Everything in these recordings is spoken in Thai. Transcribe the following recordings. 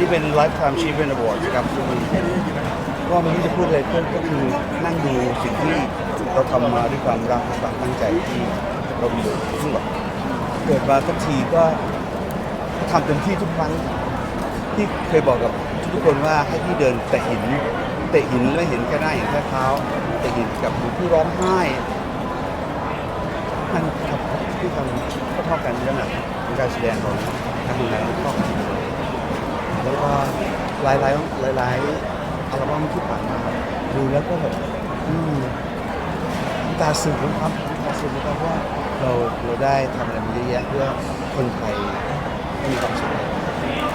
นี่เป็น Lifetime Achievement Award นะครับก็ไม่รู้จะพูดอะไรเพิ่มก็คือนั่งดูสิ่งที่เราทำมาด้วยความรักความตั้งใจที่เรามีซึ่งแบบเกิดมาสักทีก็ทำเต็มที่ทุกครั้งที่เคยบอกกับทุกคนว่าให้พี่เดินแต่หินเตะหินไม่เห็นแค่หน้าเห็นแค่เท้าเตะหินกับหนูผู้ร้องไห้นั่นครับที่ทำเท่ากันเรื่องหนักของการแสดงของการดูแลเท่ากันแล้วก็ หลายหลายหลายหลายๆอัลบั้มที่ผ่านมาดูแล้วก็แบบอืมน้ำตาซึมนะครับน้ำตาซึมนะครับว่าเราเราได้ทำอะไรมาเยอะแยะเพื่อคนไทยให้มีความสุข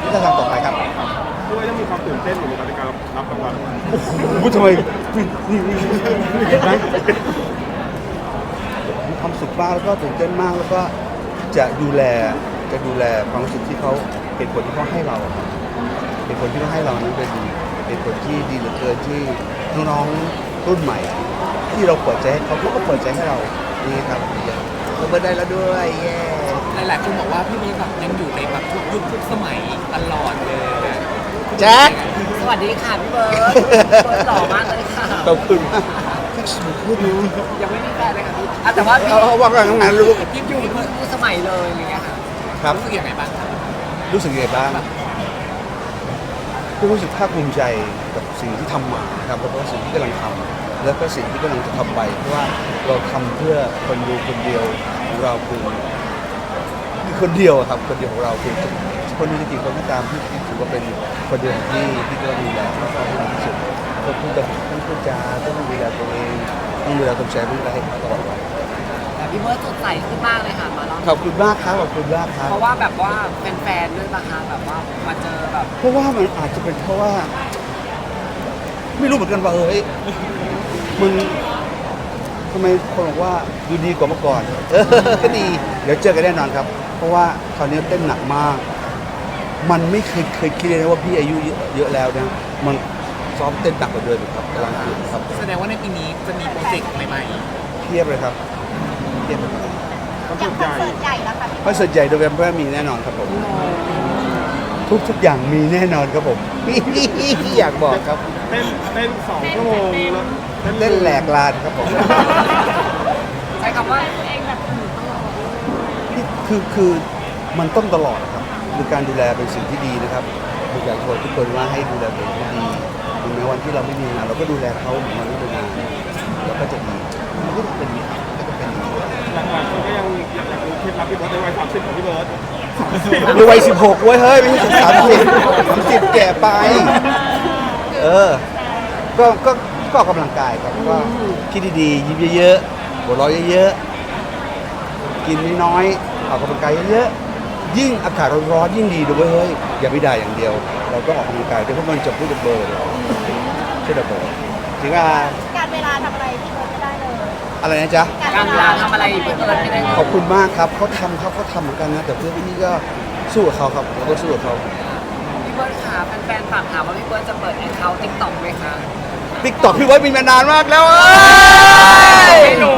ที่จะทำต่อไปครับด้วยต้องมีความตื่นเต้นอยู่ในการรับรางวัลโอ้โหทำไมนี่นี่นี่เห็นไหมมีความสุขมากแล้วก็ตื่นเต้นมากแล้วก็จะดูแลจะดูแลความรู้สึกที่เขาเหตุผลที่เขาให้เราอะครับ เหตุผลที่เขาให้เรานั้นเป็นเหตุผลที่ดีเหลือเกินที่น้องๆรุ่นใหม่ ที่เราเปิดใจให้เขาเขาก็เปิดใจให้เรานี่ครับเราเปิดได้แล้วด้วยเย้หลายๆคนบอกว่าพี่เบิร์ดแบบยังอยู่ในแบบทุกยุคทุกสมัยตลอดเลยนะแจ็คสวัสดีค่ะพี่เบิร์ดพี่เบิร์ดหล่อมากเลยค่ะขอบคุณมากแจ็คสวยขึ้นนะยังไม่มีแฟนเลยค่ะพี่อะแต่ว่าพี่เอาเอาว่ากันทั้งนั้นลูก พี่อยู่ทุกสมัยเลยอะไรเงี้ยค่ะครับ รู้สึกยังไงบ้างครับ รู้สึกยังไงบ้าง ก็รู้สึกภาคภูมิใจกับสิ่งที่ทำมานะครับแล้วก็สิ่งที่กำลังทำแล้วก็สิ่งที่กำลังจะทำไปเพราะว่าเราทำเพื่อคนดูคนเดียวของเราคือคนเดียวครับคนเดียวของเราคือคนดูจริงๆคนก็ตามที่ถือว่าเป็นคนเดียวที่ที่ก็ดูแลแล้วก็ให้ดีที่สุดต้องพูดกับต้องพูดจาต้องดูแลตัวเองต้องดูแลตัวแชร์ต้องดูแลให้ตลอดเวลา พี่เบิร์ดสดใสขึ้นมากเลยค่ะมาแล้วขอบคุณมากครับขอบคุณมากครับ เพราะว่าแบบว่าแฟนๆด้วยปะคะแบบว่ามาเจอแบบเพราะว่ามันอาจจะเป็นเพราะว่า ไม่รู้เหมือนกันว่าเฮ้ยมึงทำไมคนบอกว่าดูดีกว่าเมื่อก่อน เออก็ดี เดี๋ยวเจอกันแน่นอนครับ เพราะว่าคราวนี้เต้นหนักมาก มันไม่เคยเคยคิดเลยนะว่าพี่อายุเยอะเยอะแล้วนะมันซ้อมเต้นหนักกว่าเดิมอีกครับกำลังฝึกครับแสดงว่าในปีนี้จะมีโปรเจกต์ใหม่เทียบเลยครับเทียบเลยครับ คอนอเสิย่างร์ตคใหอนญ่เสิร์ตใหญ่แล้วค่ะพี่คอนเสิร์ตใหญ่โนเวมเบอร์มีแน่นอนครับผม ทุกทุกอย่างมีแน่นอนครับผม อยากบอกครับเต้นเต้นสองชั่วโมงแล้วเล่นแหลกลานครับผมใช้คำว่าคือคือมันต้องตลอดนะครับคือการดูแลเป็นสิ่งที่ดีนะครับผมอยากชวนทุกคนว่าให้ดูแลตัวเองให้ดีถึงแม้วันที่เราไม่มีงานเราก็ดูแลเขาเหมือนวันที่มีงานแล้วก็จะดีมันก็จะเป็นอย่างนี้ก็จะเป็นอย่างนี้ หลังๆคนก็ยังอยากรู้เคล็ดลับพี่เบิร์ดในวัยสามสิบของพี่เบิร์ดในวัยสิบหกเว้ยเฮ้ยไม่ใช่สามสิบสามสิบแก่ไป เออ ก็ก็ก็ออกกำลังกายครับก็คิดดีๆยิ้มเยอะๆหัวเราะเยอะๆกินน้อยๆออกกำลังกายเยอะๆยิ่งอากาศร้อนๆยิ่งดีดูเว้ยเฮ้ยอย่าไปด่าอย่างเดียว เราต้องออกกำลังกายด้วยเพราะมันจะพูดกับเบอร์เราใช่ไหมเบอร์ถึงว่า อะไรนะจ๊ะ การเวลาทำอะไรพี่เบิร์ดไม่ได้เลยขอบคุณมากครับเขาทำเขาเขาทำเหมือนกันนะ แต่เพื่อนพี่ก็สู้กับเขาครับเราก็สู้กับเขาพี่เบิร์ดค่ะแฟนๆฝากถามว่าพี่เบิร์ดจะเปิดแอคเคาท์ติ๊กต็อกไหมคะติ๊กต็อกพี่ไว้มีมานานมากแล้วเอ้ยไม่รู้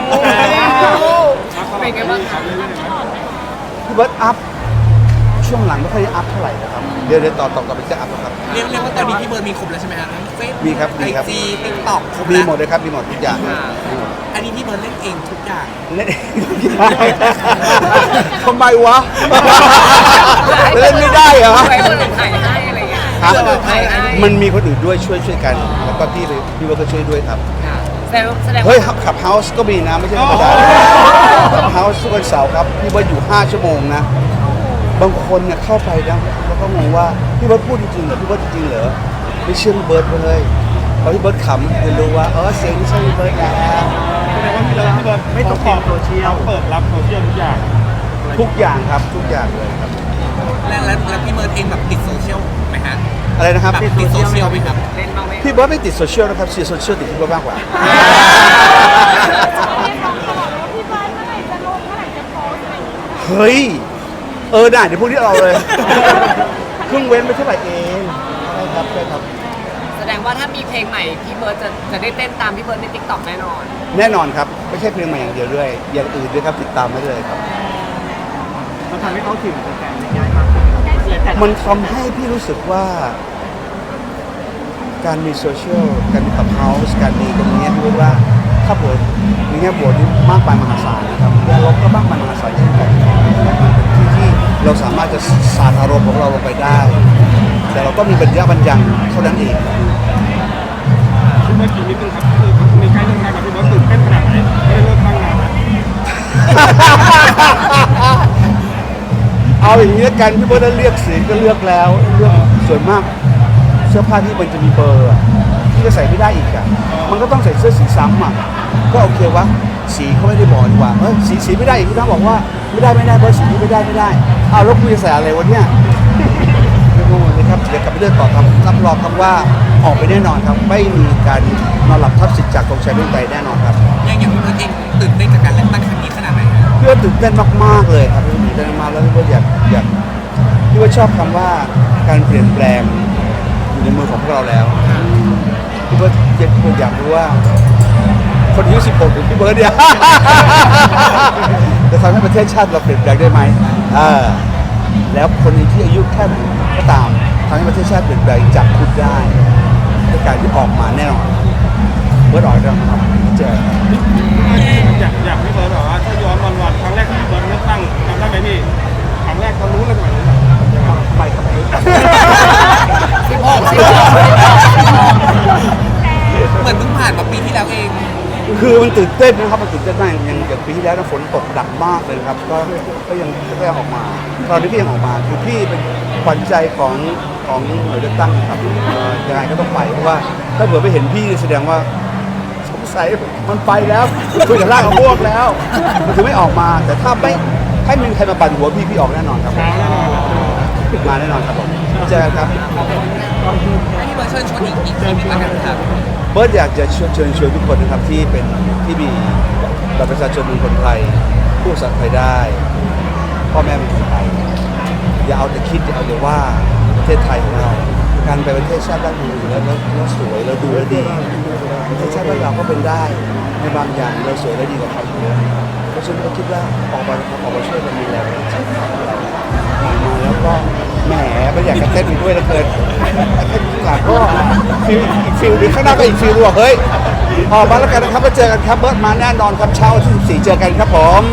เป็นไงบ้างคะพี่เบิร์ตอัพช่วงหลังไม่ค่อยได้อัพเท่าไหร่นะครับ เดี๋ยวเดี๋ยวต่อต่อต่อไปจะอัพนะครับๆเรียกเรียกว่าตอนนี้พี่เบิร์ดมีครบแล้วใช่ไหมฮะทั้งเฟซมีครับมีไอครับ จีติ๊กต็อกครบมีแล้วหมดเลยครับมีหมดทุกอย่างอันนี้พี่เบิร์ดเล่นเองทุกอย่าง เล่นทำไมวะเล่นไม่ได้เหรอให้คนอื่นถ่ายให้อะไรเงี้ยฮะให้คนอื่นถ่ายให้ มันมีคนอื่นด้วยช่วยช่วยกัน แล้วก็พี่พี่เบิร์ตก็ช่วยด้วยครับ ค่ะแสดงแสดงเฮ้ยว่าขับเฮาส์ก็มีนะ ไม่ใช่ธรรมดาขับเฮาส์ทุกวันเสาร์ครับ พี่เบิร์ตอยู่ 5 ชั่วโมงนะ บางคนเนี่ยเข้าไปนะแล้วก็งงว่าพี่เบิร์ตพูดจริงๆเหรอพี่เบิร์ตจริงๆเหรอไม่เชื่อพี่เบิร์ตเลยพอพี่เบิร์ตขำจะรู้ว่าเออเสียงนี่ใช่พี่เบิร์ตนะแสดงว่าพี่เบิร์ดพี่เบิร์ดไม่ต้องโซเชียลเปิดรับโซเชียลทุกอย่างทุกอย่างครับทุกอย่างเลยครับและและและพี่เบิร์ดเองแบบติดโซเชียลไหมฮะอะไรนะครับแบบติดโซเชียลไหมครับเล่นบ้างไหมพี่เบิร์ตไม่ติดโซเชียลนะครับซีโซเชียลติดพี่เบิร์ตมากกว่าเรียกร้องตลอดเลยว่าพี่เบิร์ดเมื่อไหร่จะลงเมื่อไหร่จะโพสต์อะไรอย่างเงี้ยเฮ้ย เออได้เดี๋ยวพวกนี้เอาเลย เพิ่งเว้นไปเท่าไหร่เองใช่ครับใช่ครับ แสดงว่าถ้ามีเพลงใหม่พี่เบิร์ดจะจะได้เต้นตามพี่เบิร์ดในติ๊กต็อกแน่นอน แน่นอนครับ ไม่ใช่เพลงใหม่อย่างเดียวด้วยอย่างอื่นด้วยครับติดตามไว้เลยครับ มันทำให้เขาถึงแฟนๆได้ง่ายมากขึ้นครับแต่มันทำให้พี่รู้สึกว่า การมีโซเชียลการมีขับเฮาส์การมีตรงนี้พี่รู้ว่าถ้าบวชในแง่บวชนี่มากมายมหาศาลนะครับแง่ลบก็มากมายมหาศาลเช่นกันมันเป็นที่ที่ เราสามารถจะสาดอารมณ์ของเราลงไปได้ แต่เราก็มีบรรยะบรรยังเท่านั้นเองพี่เบิร์ดอีกนิดนึงครับคือมีใกล้เรื่องงานกับพี่เบิร์ดตื่นเต้นขนาดไหนไม่ได้เลิกตั้งนานแล้วเอาอย่างนี้ละกันพี่เบิร์ดได้เลือกสีก็เลือกแล้วเลือกส่วนมากเสื้อผ้าที่มันจะมีเบอร์อะที่ก็ใส่ไม่ได้อีกอะมันก็ต้องใส่เสื้อสีซ้ำอะ ก็โอเควะสีเขาไม่ได้บอกดีกว่าเออสีสีไม่ได้อีกพี่น้องบอกว่าไม่ได้ไม่ได้เบอร์สีนี้ไม่ได้ไม่ได้เอาแล้วคุณจะใส่อะไรวะเนี่ยไม่รู้เลยครับเดี๋ยวกลับไปเลือกต่อครับรับรองครับว่าออกไปแน่นอนครับ ไม่มีการนอนหลับทับสิทธิ์จากกองชัยเรื่องใดแน่นอนครับอย่างอย่างพี่เบิร์ดเองตื่นเต้นกับการเลือกตั้งครั้งนี้ขนาดไหนฮะพี่ว่าตื่นเต้นมากๆเลยครับพี่ว่าตื่นเต้นมากแล้วพี่ว่าอยากอยากพี่ว่าชอบคำว่าการเปลี่ยนแปลงอยู่ในมือของพวกเราแล้วพี่ว่าอยากอยากรู้ว่า คนอายุ16ถึงพี่เบิร์ดเนี่ย จะทำให้ประเทศชาติเราเปลี่ยนแปลงได้ไหมเออแล้วคนที่อายุแค่ไหนก็ตามทำให้ประเทศชาติเปลี่ยนแปลงจากคุณได้ด้วยการที่ออกมาแน่นอนเบิร์ดออกแล้วนะครับเจออยากอยากพี่เบิร์ดแบบว่าถ้าย้อนวันวันๆครั้งแรกที่พี่เบิร์ดเลือกตั้งจำได้ไหมพี่ครั้งแรกตอนรู้เลยสมัยนู้นอะยังไงไปครับไปครับ ตื่นเต้นนะครับมันตื่นเต้นมากอย่างอย่างปีที่แล้วนะฝนตกหนักมากเลยนะครับ ก็ก็ยังก็ยังออกมา ตอนนี้ก็ยังออกมาคือพี่เป็นขวัญใจของของหน่วยเลือกตั้งครับเอ่อยังไงก็ต้องไปเพราะว่าถ้าเผื่อไปเห็นพี่แสดงว่าสงสัยมันไปแล้วคุยกับร่างของพวกแล้ว มันถึงไม่ออกมาแต่ถ้าไม่ให้มมีใครมาปั่นหัวพี่พี่ออกแน่นอนครับ มมาแน่นอนครับผมเจอกันครับ ให้พี่เบิร์ดเชิญชวนอีกอีกทีหนึงแล้วกันครับเบิร์ดอยากจะเชิญเชิญชวนทุกคนนะครับที่เป็นที่มีบัตรประชาชนเป็นคนไทยผู้สัตว์ไทยได้ พ่อแม่เป็นคนไทย อย่าเอาแต่คิดอย่าเอาแต่ว่าประเทศไทยของเราการไปประเทศชาติบ้านเมืองแล้วแล้วแล้วสวยแล้วดูแล้วดีประเทศชาติบ้านเราก็เป็นได้ในบางอย่างเราสวยและดีกว่าเขาอยู่แล้วเพราะฉะนั้นก็คิดว่าออกมาออกมาช่วยกันดูแลประเทศชาติของ อยากจะเต้นไปด้วยเหลือเกินหลังก็ฟิลอีกฟิลหนึงข้างหน้าก็อีกฟิลหนึงบอกเฮ้ยออกมาแล้วกันนะครับมาเจอกันครับเบิร์ดมาแน่นอนครับเช้าที่14เจอกันครับผม